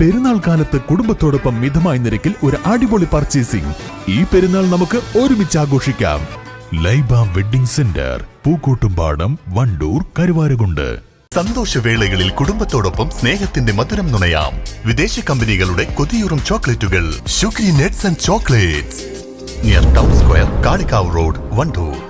പെരുന്നാൾ കാലത്ത് കുടുംബത്തോടൊപ്പം മിതമായ നിരക്കിൽ ഒരു അടിപൊളി പർച്ചേസിംഗ് ഈ പെരുന്നാൾ നമുക്ക് ഒരുമിച്ച് ആഘോഷിക്കാം. Laiba wedding center Pookkottumpadam Wandoor Karuvarakundu. സന്തോഷവേളകളിൽ കുടുംബത്തോടൊപ്പം സ്നേഹത്തിന്റെ മധുരം നുണയാം. വിദേശ കമ്പനികളുടെ കൊതിയൂറും ചോക്ലേറ്റുകൾ. Sugary nets and chocolates. Near town square Kalikavu road Wandoor.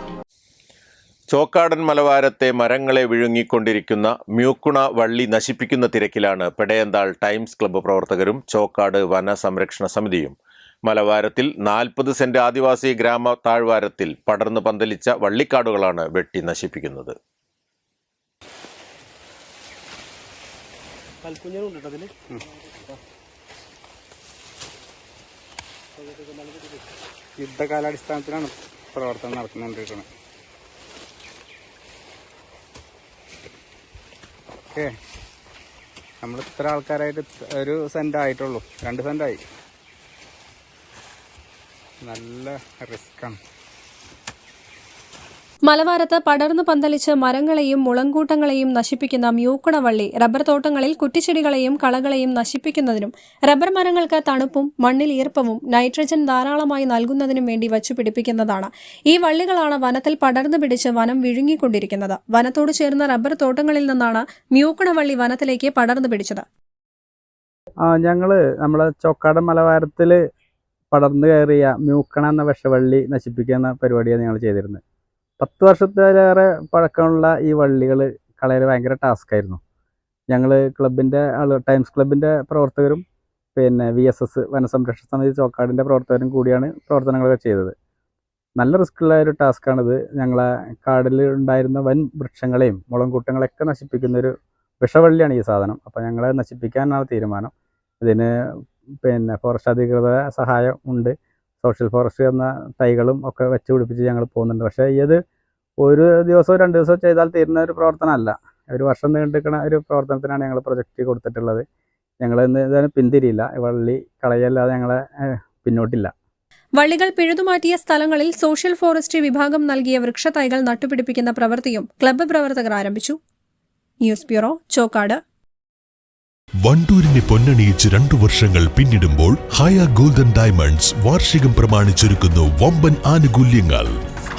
ചോക്കാടൻ മലവാരത്തെ മരങ്ങളെ വിഴുങ്ങിക്കൊണ്ടിരിക്കുന്ന മ്യൂക്കുണ വള്ളി നശിപ്പിക്കുന്ന തിരക്കിലാണ് പെടയന്താൾ ടൈംസ് ക്ലബ്ബ് പ്രവർത്തകരും ചോക്കാട് വന സംരക്ഷണ സമിതിയും. മലവാരത്തിൽ നാൽപ്പത് സെന്റ് ആദിവാസി ഗ്രാമ താഴ്വാരത്തിൽ പടർന്നു പന്തലിച്ച വള്ളിക്കാടുകളാണ് വെട്ടി നശിപ്പിക്കുന്നത്. യുദ്ധകാലാടിസ്ഥാനത്തിലാണ് പ്രവർത്തനം നടന്നുകൊണ്ടിരിക്കുന്നത് ഓക്കെ. നമ്മൾ ഇത്ര ആൾക്കാരായിട്ട് ഒരു സെന്റ് ആയിട്ടുള്ളൂ. രണ്ട് സെന്റായി നല്ല റിസ്ക്കാണ് മലവാരത്ത് പടർന്നു പന്തലിച്ച് മരങ്ങളെയും മുളങ്കൂട്ടങ്ങളെയും നശിപ്പിക്കുന്ന മ്യൂക്കുണവള്ളി റബ്ബർ തോട്ടങ്ങളിൽ കുറ്റിച്ചെടികളെയും കളകളെയും നശിപ്പിക്കുന്നതിനും റബ്ബർ മരങ്ങൾക്ക് തണുപ്പും മണ്ണിൽ ഈർപ്പവും നൈട്രജൻ ധാരാളമായി നൽകുന്നതിനും വേണ്ടി വച്ചുപിടിപ്പിക്കുന്നതാണ്. ഈ വള്ളികളാണ് വനത്തിൽ പടർന്നു പിടിച്ച് വനം വിഴുങ്ങിക്കൊണ്ടിരിക്കുന്നത്. വനത്തോട് ചേർന്ന റബ്ബർ തോട്ടങ്ങളിൽ നിന്നാണ് മ്യൂക്കുണവള്ളി വനത്തിലേക്ക് പടർന്നു പിടിച്ചത്. ഞങ്ങൾ നമ്മളെ ചൊക്കാട മലവാരത്തിൽ പടർന്നു കയറിയ മ്യൂക്കണ എന്ന വിഷവള്ളി നശിപ്പിക്കുന്ന പരിപാടിയാണ് ഞങ്ങൾ ചെയ്തിരുന്നത്. പത്ത് വർഷത്തിലേറെ പഴക്കമുള്ള ഈ വള്ളികൾ കളയൽ ഭയങ്കര ടാസ്ക് ആയിരുന്നു. ഞങ്ങൾ ക്ലബിന്റെ ആൾ ടൈംസ് ക്ലബിന്റെ പ്രവർത്തകരും പിന്നെ വി എസ് എസ് വനസംരക്ഷണ സമിതി ചോക്കാടിന്റെ പ്രവർത്തകരും കൂടിയാണ് പ്രവർത്തനങ്ങളൊക്കെ ചെയ്തത്. നല്ല റിസ്ക്കുള്ള ഒരു ടാസ്ക്കാണിത് ഞങ്ങളെ കാടിൽ ഉണ്ടായിരുന്ന വൻ വൃക്ഷങ്ങളെയും മുളംകൂട്ടങ്ങളെയൊക്കെ നശിപ്പിക്കുന്ന ഒരു വിഷവള്ളിയാണ് ഈ സാധനം. അപ്പോൾ ഞങ്ങളെ നശിപ്പിക്കാനാണ് തീരുമാനം. ഇതിന് പിന്നെ ഫോറസ്റ്റ് അധികൃത സഹായം ഉണ്ട്. സോഷ്യൽ ഫോറസ്റ്റ് എന്ന തൈകളും ഒക്കെ വെച്ച് പിടിപ്പിച്ച് ഞങ്ങൾ പോകുന്നുണ്ട്. പക്ഷേ ഇത് ഒരു ദിവസമോ രണ്ട് ദിവസമോ ചെയ്താൽ തീരുന്ന ഒരു പ്രവർത്തനമല്ല. ഒരു വർഷം നീണ്ടിരിക്കുന്ന ഒരു പ്രവർത്തനത്തിനാണ് ഞങ്ങൾ പ്രൊജക്റ്റ് കൊടുത്തിട്ടുള്ളത്. ഞങ്ങൾ ഇന്ന് പിന്തിരിയില്ല. വള്ളി കളയല്ലാതെ ഞങ്ങളെ പിന്നോട്ടില്ല. വള്ളികൾ പിഴുതുമാറ്റിയ സ്ഥലങ്ങളിൽ സോഷ്യൽ ഫോറസ്ട്രി വിഭാഗം നൽകിയ വൃക്ഷത്തൈകൾ നട്ടുപിടിപ്പിക്കുന്ന പ്രവൃത്തിയും ക്ലബ്ബ് പ്രവർത്തകർ ആരംഭിച്ചു. News bureau Chokkad. വണ്ടൂരിനെ പൊന്നണിയിച്ച് രണ്ടു വർഷങ്ങൾ പിന്നിടുമ്പോൾ ഹയ ഗോൾഡൻ ഡയമണ്ട്സ് വാർഷികം പ്രമാണിച്ചൊരുക്കുന്നു വമ്പൻ ആനുകൂല്യങ്ങൾ.